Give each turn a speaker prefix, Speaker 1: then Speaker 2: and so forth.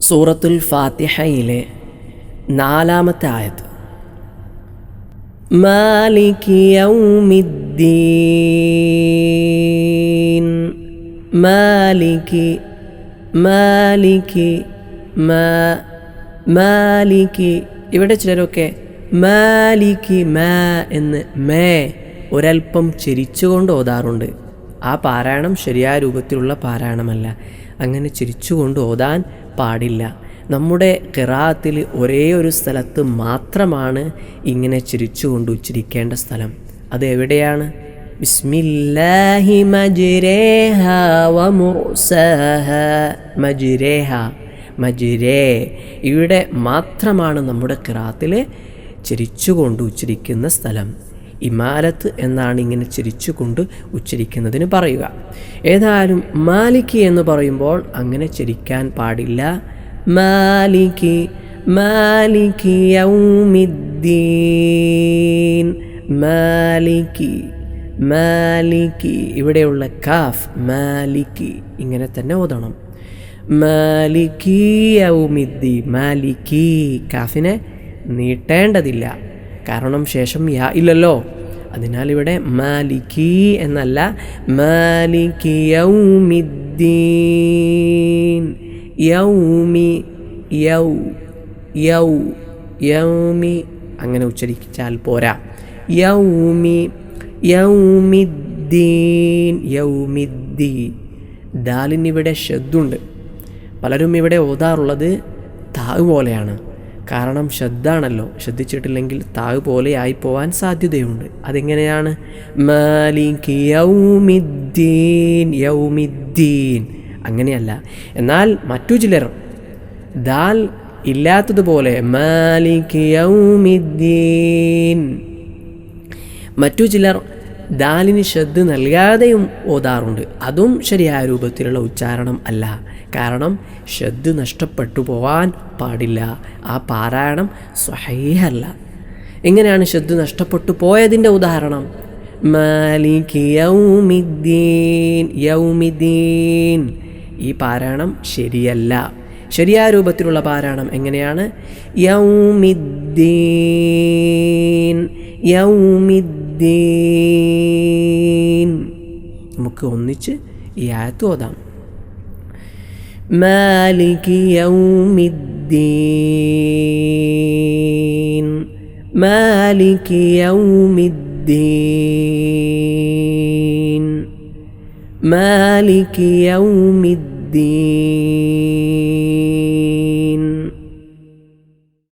Speaker 1: സൂറത്തുൽ ഫാത്തിഹയിലെ നാലാമത്തെ ആയത്. മാലിക് യൗമിദ്ദീൻ. മാലിക് മാലിക് മാലിക്. ഇവിടെ ചിലരൊക്കെ മാലിക് മാ എന്ന് മേ ഒരൽപ്പം ചിരിച്ചുകൊണ്ട് ഓതാറുണ്ട്. ആ പാരായണം ശരിയായ രൂപത്തിലുള്ള പാരായണമല്ല. അങ്ങനെ ചിരിച്ചുകൊണ്ട് ഓതാൻ പാടില്ല. നമ്മുടെ കിറാത്തിൽ ഒരേ ഒരു സ്ഥലത്ത് മാത്രമാണ് ഇങ്ങനെ ചിരിച്ചുകൊണ്ട് ഉച്ചരിക്കേണ്ട സ്ഥലം. അത് എവിടെയാണ്? ബിസ്മില്ലാഹി വ മജ്രേ. ഇവിടെ മാത്രമാണ് നമ്മുടെ കിറാത്തിൽ ചിരിച്ചുകൊണ്ട് ഉച്ചരിക്കുന്ന സ്ഥലം. ഇമാലത്ത് എന്നാണ് ഇങ്ങനെ ചിരിച്ചുകൊണ്ട് ഉച്ചരിക്കുന്നതിന് പറയുക. ഏതായാലും മാലിക്ക് എന്ന് പറയുമ്പോൾ അങ്ങനെ ചിരിക്കാൻ പാടില്ല. മാലിക്ക് മാലിക്ക് യൗമിദ്ദീൻ. മാലിക്ക് മാലിക്ക് ഇവിടെയുള്ള കാഫ് മാലിക്കി ഇങ്ങനെ തന്നെ ഓതണം. മാലിക്കി യൗമിദ്ദി മാലിക്കി കാഫിനെ നീട്ടേണ്ടതില്ല. കാരണം ശേഷം യാ ഇല്ലല്ലോ. അതിനാൽ ഇവിടെ മാലിക്കി എന്നല്ല മാലിക്കി യൗമിദ്ദീൻ. യൗമി യൗ യൗ യൗമി. അങ്ങനെ ഉച്ചരിച്ചാൽ പോരാ. യൗമി യൗമിദ്ദീൻ യൗമിദ്ദീ. ദാലിനിവിടെ ഷദ്ദുണ്ട് പലരും ഇവിടെ ഓതാറുള്ളത് താവ് പോലെയാണ്. കാരണം ശ്രദ്ധാണല്ലോ ശ്രദ്ധിച്ചിട്ടില്ലെങ്കിൽ താഴ് പോലെ ആയിപ്പോവാൻ സാധ്യതയുണ്ട്. അതെങ്ങനെയാണ്? യൗമിദ്ദീൻ യൗമിദ്ദീൻ. അങ്ങനെയല്ല. എന്നാൽ മറ്റു ചിലർ ദാൽ ഇല്ലാത്തതുപോലെ മാലിക് യൗമിദ്ദീൻ. മറ്റു ചിലർ ദാലിന് ശ്രദ്ധ നൽകാതെയും ഓതാറുണ്ട്. അതും ശരിയായ രൂപത്തിലുള്ള ഉച്ചാരണം അല്ല. കാരണം ശ്രദ്ധ നഷ്ടപ്പെട്ടു പോവാൻ പാടില്ല. ആ പാരായണം സ്വഹീഹല്ല. എങ്ങനെയാണ് ശ്രദ്ധ നഷ്ടപ്പെട്ടു പോയതിന്റെ ഉദാഹരണം? ഈ പാരായണം ശരിയല്ല. ശരിയായ രൂപത്തിലുള്ള പാരായണം എങ്ങനെയാണ്? യൗമിദ്ദീൻ യൗമിദ്ദീൻ. നമുക്ക് ഒന്നിച്ച് ഈ ആയത്ത് ഓതാം. മാലിക് യൗമിദ്ദീൻ. മാലിക് യൗമിദ്ദീൻ. മാലിക് യൗമിദ്ദീൻ.